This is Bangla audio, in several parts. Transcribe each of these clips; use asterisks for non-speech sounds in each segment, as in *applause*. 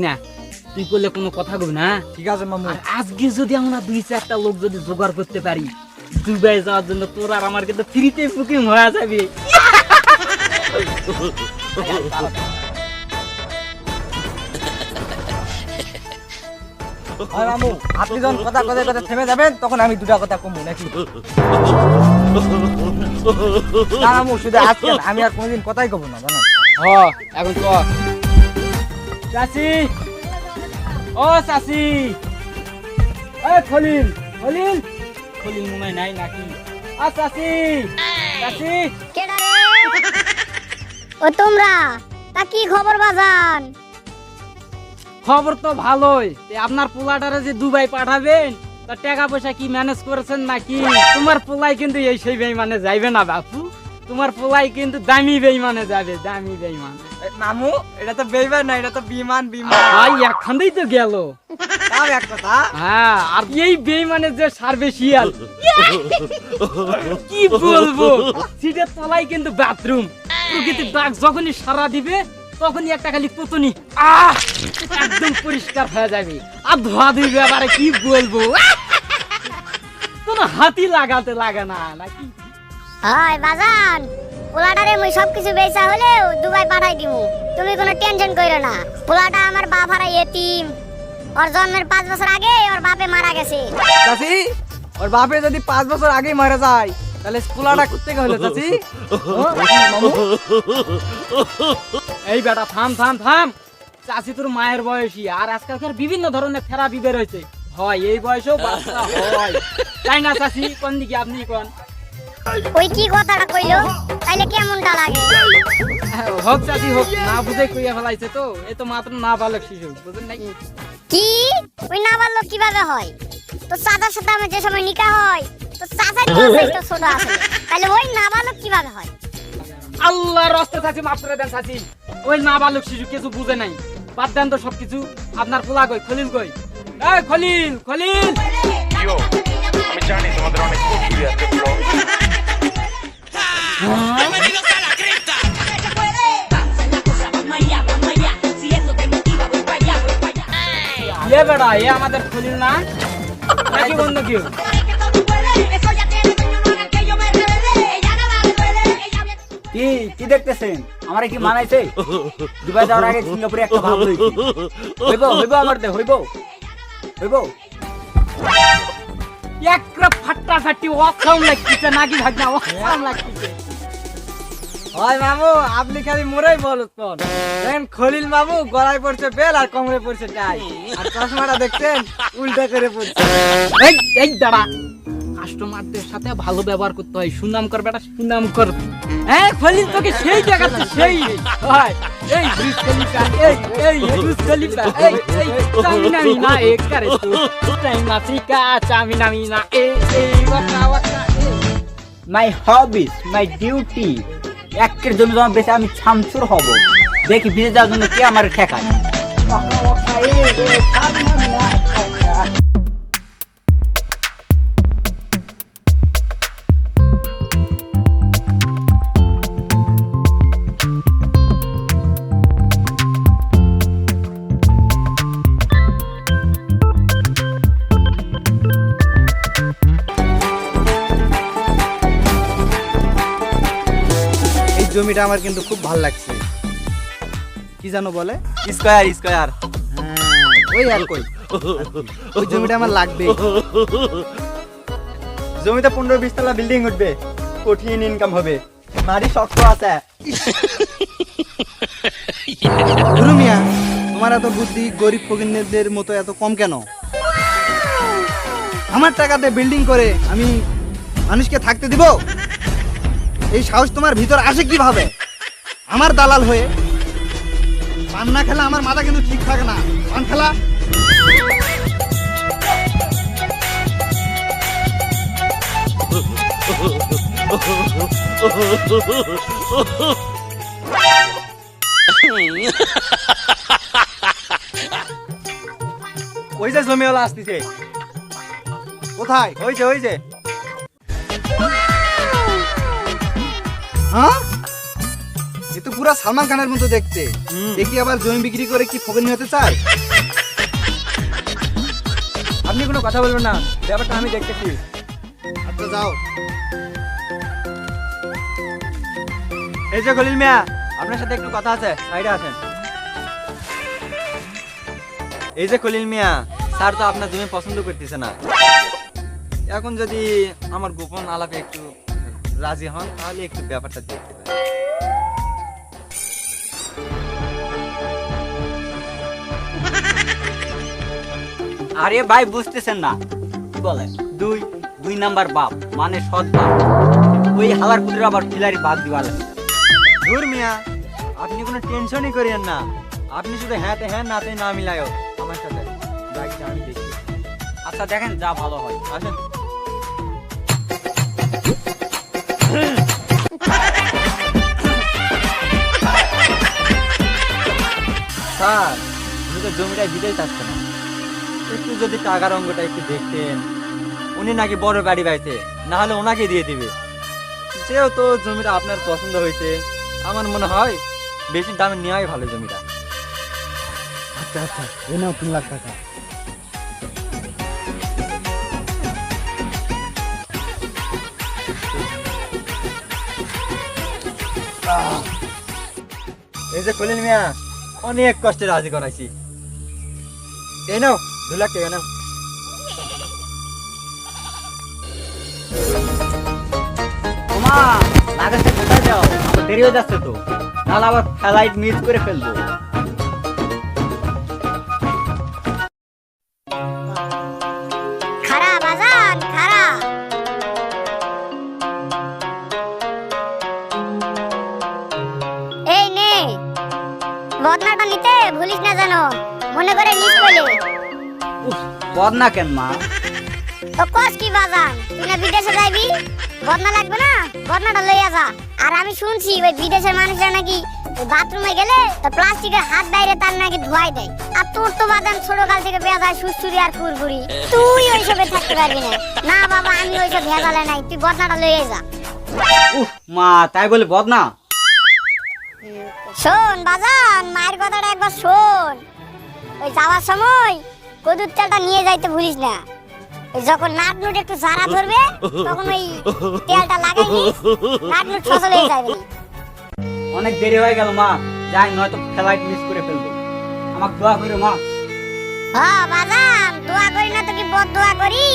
ভাগনা তুই করলে কোনো কথা কবি না? ঠিক আছে মামু। আজকে যদি আমরা দুই চারটা লোক যদি জোগাড় করতে পারি দুবাই যাওয়ার জন্য তোর আর আমার কিন্তু ফ্রিতে বুকিং হয়ে যাবে। মামু আপনি যখন কথা কথা কথা থেমে যাবেন তখন আমি দুটা কথা কমবো নাকি? না মামু শুধু আজকে আমি আর কোনোদিন কথাই কব না জানো? হ এখন তো চাচি। ও চাচি। এ খলিল খলিল। খলিল মনে হয় নাই নাকি? আ চাচি। চাচি। কেডা ও তোমরা তা কি খবর বাজান? খবর তো ভালোই। আপনার পোলাটারে যে দুবাই পাঠাবেন তা টাকা পয়সা কি ম্যানেজ করেছেন নাকি? তোমার পোলাই কিন্তু এই সেই বেইমানে যাইবে না বাপু। তোমার পোলাই কিন্তু দামি বেইমানে যাবে দামি বেইমান। মামু এটা তো বেইমান না এটা তো বিমান বিমান। ভাই একখানেই তো গেল। তাও এক কথা। হ্যাঁ আর এই বেইমানের যে সার্ভে শিয়াল কি বলব? সিটের তলায় কিন্তু বাথরুম। প্রকৃতির ডাক যখনই সারা দিবে তখনই একটা খালি পুতনি আহ একদম পরিষ্কার হয়ে যাবে। আর ধোয়া দিবে আবার কি বলব? কোনো হাতি লাগাতে লাগে না নাকি? হয় বাজান, পোলাটারে মুই বেচা হলেও দুবাই পাঠাই তুমি কোনো টেনশন না। পোলাটা আমার এতিম। ওর জন্মের পাঁচ বছর আগে ওর বাপে মারা গেছে। চাচি, ওর বাপে যদি পাঁচ বছর মারা যায়, তাহলে চাচি? এই বেটা, থাম থাম থাম। চাষি তোর মায়ের বয়সী, আর আজকালকার বিভিন্ন ধরনের থেরাপি বের হয়েছে হয়, এই বয়সেও বাচ্চা হয়। তাই না চাষি কোন দিকে আপনি কোন? ওই কি কথাটা কইলো? তাইলে কেমনটা লাগে? হোক চাষি হোক না বুঝে কইয়া ফেলাইছে তো। এ তো মাত্র না বালক শিশু বুঝেন নাকি কি? ওই না পারল কীভাবে হয়? তো চাচার সাথে আমার যে সময় নিকা হয় তো চাচাই তো আছে, তো ছোট আছে। তাহলে ওই না পারল কীভাবে হয়? আল্লাহর রাস্তা চাচি মাফ করে দেন চাচি। ওই না বালক শিশু কিছু বুঝে নাই। বাদ দেন তো সবকিছু। আপনার পোলা কই? খলিল কই? এই খলিল খলিল! আমি জানি তোমাদের অনেক এ বেটা এ আমাদের খলিল না। নাকি অন্য কেউ? কি কি দেখতেছেন? আমার কি মানাইছে? দুবাই যাওয়ার আগে সিঙ্গাপুরে একটা ভাব লইছি। হইব হইব আমার দে, হইব। হইব। একটা ফাট্টা ফাটি, অক্ষম লাগতেছে নাকি ভাগনা, অক্ষম লাগতেছে। হয় মামু, আপনি খালি মোরাই বলতেন খলিল মামু গলায় পড়ছে বেল আর কোমরে পড়ছে টাই। আর সাথে ভালো ব্যবহার করতে হয়। সুনাম কর হ্যাঁ মিনা এ করে ওয়াকা এ মাই হবিস মাই ডিউটি একের জন্য তোমার বেশি আমি ছামচুর হব। দেখি বিদেশ যাওয়ার জন্য কে আমার ঠেকায়? জমিটা আমার কিন্তু খুব ভালো লাগছে। কি জানো বলে? Square square. ওই আর কই? ওই জমিটা আমার লাগবে জমিতে পনেরো বিশ তলা বিল্ডিং উঠবে। কঠিন ইনকাম হবে। মারি শক্ত আছে। গুরু মিয়া তোমার এত বুদ্ধি গরিব ফকিরদের মতো এত কম কেন? আমার টাকাতে বিল্ডিং করে আমি মানুষকে থাকতে দিব? এই সাহস তোমার ভিতর আসে কীভাবে? আমার দালাল হয়ে পান না খেলে আমার মাথা কিন্তু ঠিক থাকে না। পান খেলা। ওই যে জমিওয়ালা আসতেছে। কোথায়? ওই যে ওই যে। হ্যাঁ? এ তো পুরা সালমান খানের মতো দেখতে। দেখি আবার জমি বিক্রি করে কি ফকির হতে চায়? আপনি কোনো কথা বলবেন না ব্যাপারটা আমি দেখতেছি। আচ্ছা যাও। এই যে খলিল মিয়া আপনার সাথে একটু কথা আছে সাইডে আছেন এই যে খলিল মিয়া স্যার তো আপনার জমি পছন্দ করতেছে না। এখন যদি আমার গোপন আলাপে একটু রাজি হন তাহলে একটু ব্যাপারটা দেখতে পারেন। আরে ভাই বুঝতেছেন না। বলে? দুই দুই নাম্বার বাপ মানে সৎ বাপ। ওই হালার পুত্রের আবার খিলারি বাদ দিওয়ার ধুর মিয়া আপনি কোনো টেনশনই করিয়েন না। আপনি শুধু হ্যাঁতে হ্যাঁ নাতে না মিলায়ও। আমার সাথে বাইকটা আমি দেখি আচ্ছা দেখেন যা ভালো হয়। আসেন। স্যার, উনি তো জমিটা দিতেই চাচ্ছে না। একটু যদি টাকার অঙ্গটা একটু দেখতেন। উনি নাকি বড় গাড়ি পাইছে না হলে ওনাকে দিয়ে দিবে। যেহেতু জমিটা আপনার পছন্দ হয়েছে, আমার মনে হয় বেশি দামে নেওয়াই ভালো জমিটা। আচ্ছা আচ্ছা এ তিন লাখ টাকা। এই যে মিয়া, অনেক কষ্টে রাজি করাইছি। এই নাও দু লাখ টাকা নাও লাগাচ্ছে কোথায় যাও? আমার দেরি হয়ে যাচ্ছে তো। নাহলে আবার ফ্লাইট মিস করে ফেলব। বদনা কেন মা? তো কস কি বাজান? তুই না বিদেশে যাইবি? বদনা লাগবে না? বদনাটা লইয়া যা। আর আমি শুনছি ওই বিদেশের মানুষরা নাকি বাথরুমে গেলে তো প্লাস্টিকের হাত বাইরে তার নাকি ধোয়াই দেয়। আর তোর তো বাদাম ছোট কাল থেকে আর সুসুরি আর কুরকুরি। তুই ওইসবে থাকতে পারবি না। না বাবা আমি ওইসব ভেজালে নাই। তুই বদনাটা লইয়ে যা। উফ মা তাই বলে বদনা? শোন বাজান মায়ের কথাটা একবার শোন। ওই যাওয়ার সময় কদুর তেলটা নিয়ে যাইতে ভুলিস না। যখন নাট নুট একটু জারা ধরবে তখন ওই তেলটা লাগাই নাট নুট সচল হয়ে যাবে। অনেক দেরি হয়ে গেল মা। যাই নয়তো ফ্লাইট মিস করে ফেলব। আমাকে দোয়া করো মা। হ্যাঁ বাজান দোয়া করি না তো কি বদ দোয়া করি?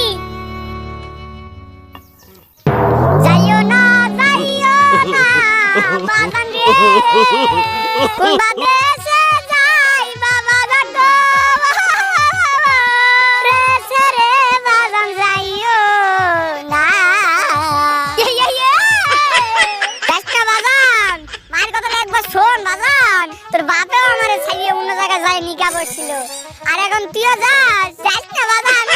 যাইও না যাইও না বাজান রে। কোন বাদেশে বসছিল আর এখন তুইও যাস যাস না বাজান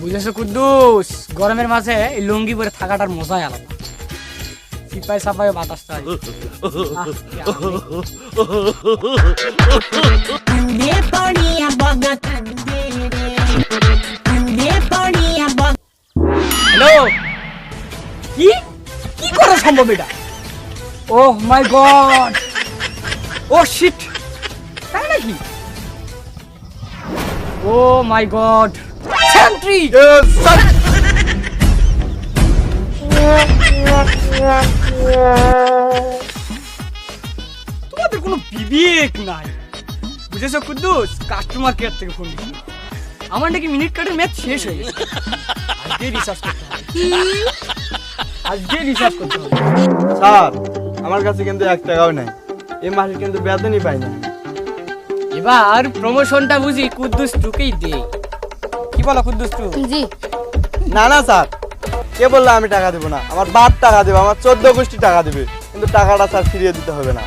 বুঝেছ কুদ্দুস? গরমের মাঝে এই লুঙ্গি পরে থাকাটার মজাই আলাদা। সিপাই সাপাই কি সম্ভব এটা? ও মাই গড ও শিট তাই নাকি? ও মাই গড সেন্ট্রি তোমাদের কোনো বিবেক নাই। বুঝেছ কুদ্দুস? কাস্টমার কেয়ার থেকে ফোন দিচ্ছি। আমার নাকি মিনিট কাটের ম্যাচ শেষ হয়ে গেছে। রিচার্জ করতে আজকে রিচার্জ করতে হবে। স্যার আমার কাছে কিন্তু এক টাকাও নাই। এই মাসে কিন্তু বেতনই পাই না। এবার প্রমোশনটা বুঝি কুদ্দুস টুকেই দে। কি বলো কুদ্দুস টু? জি। না না স্যার। কে বলল আমি টাকা দেবো না? আমার বাপ টাকা দেবে আমার চোদ্দ গোষ্ঠী টাকা দেবে। কিন্তু টাকাটা স্যার ফিরিয়ে দিতে হবে না।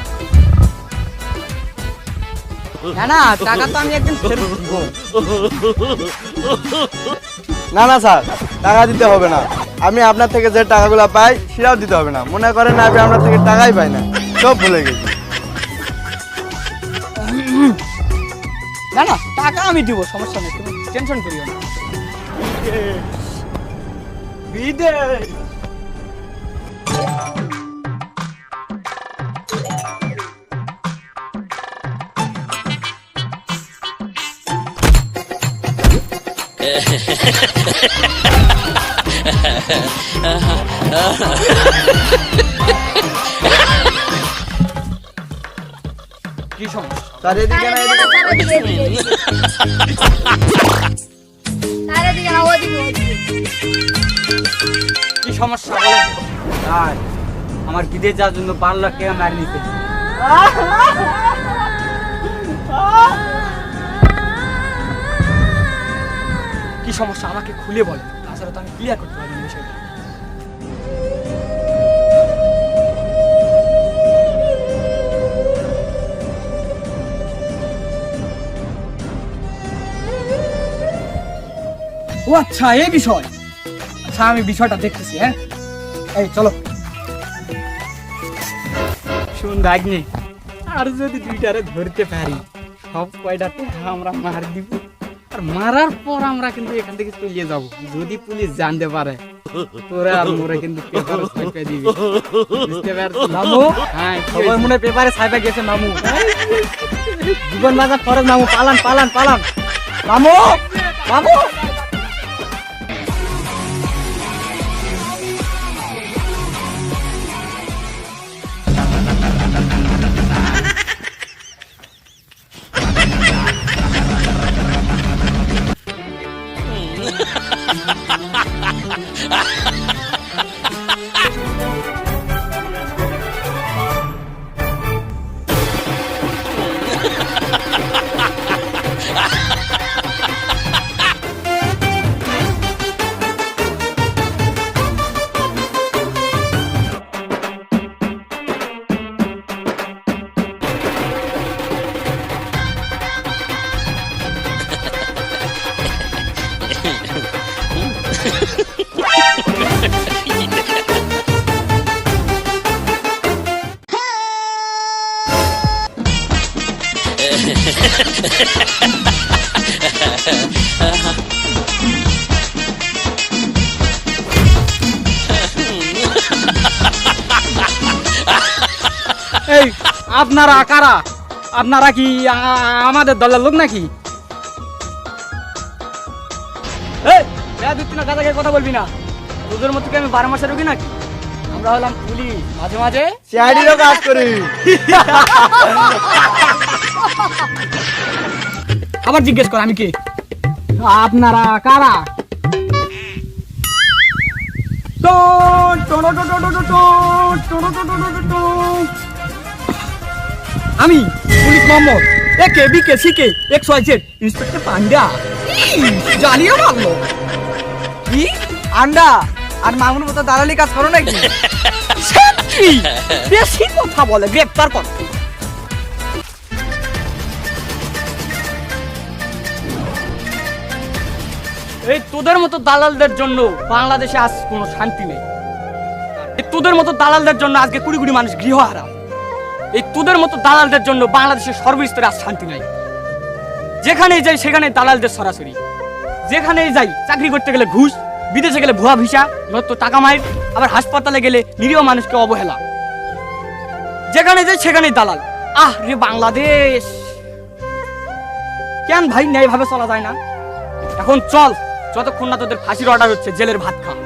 না না টাকা তো আমি একদিন ফেরত দিব। না না স্যার টাকা দিতে হবে না। আমি আপনার থেকে যে টাকাগুলো পাই সেটাও দিতে হবে না। মনে করেন আমি আপনার থেকে টাকাই পাই না। সব ভুলে গেছি। না না টাকা আমি দিব সমস্যা নেই তুমি টেনশন করিও না। বিদেশ! *laughs* কি সমস্যা? এদিকে না এদিকে। কি সমস্যা আর আমার বিদেশ যাওয়ার জন্য বারো লাখ টাকা মারি নিতে কি সমস্যা আমাকে খুলে বলে। তাছাড়া তো আমি ক্লিয়ার করতে পারব। ও আচ্ছা এই বিষয়। আচ্ছা আমি বিষয়টা দেখতেছি হ্যাঁ? এই চলো। শুন দাগনি আর যদি দুইটারে ধরতে পারি সব কয়টাতে আমরা মার দিব। আর মারার পর আমরা কিন্তু এখান থেকে চলিয়ে যাব যদি পুলিশ জানতে পারে। তোরা আর মোরে কিন্তু পেপার ছাপে দিবি। বুঝতে পারছিস? মামু? হ্যাঁ সবাই? মনে পেপারে ছাইপা গেছে মামু। জীবন বাঁচা ফরজ মামু। পালান পালান পালান। মামু! মামু! এই, আপনারা কারা? আপনারা কি আমাদের দলের লোক নাকি? এই দুই কথা বলবি না। তোদের মতো কি আমি বারো মাসের রুগী নাকি? আমরা হলাম পুলিশ মাঝে মাঝে সিআইডিরও কাজ করি আবার জিজ্ঞেস কর আমি কে আপনারা কারা আমি police Mohammad A K B K C K X Y Z inspector Panda জানিও ভাবলো কি আন্ডা আর মামুন মতো দাঁড়ালি কাজ করো নাকি সেন্ট্রি বেশি কথা বলে, গ্রেপ্তার কর। এই তোদের মতো দালালদের জন্য বাংলাদেশে আজ কোনো শান্তি নেই। এই তোদের মতো দালালদের জন্য আজকে কুড়ি কুড়ি মানুষ গৃহহারা এই তোদের মতো দালালদের জন্য বাংলাদেশের সর্বস্তরে আজ শান্তি নাই। যেখানেই যাই সেখানে দালালদের সরাসরি। যেখানেই যাই, চাকরি করতে গেলে ঘুষ বিদেশে গেলে ভুয়া ভিসা, নয়তো টাকা মাইর, আবার হাসপাতালে গেলে নিরীহ মানুষকে অবহেলা। যেখানে যাই সেখানে দালাল। আহ রে বাংলাদেশ! কেন ভাই ন্যায়ভাবে চলা যায় না? এখন চল, যতক্ষণ না তোদের ফাঁসির অর্ডার হচ্ছে, জেলের ভাত খা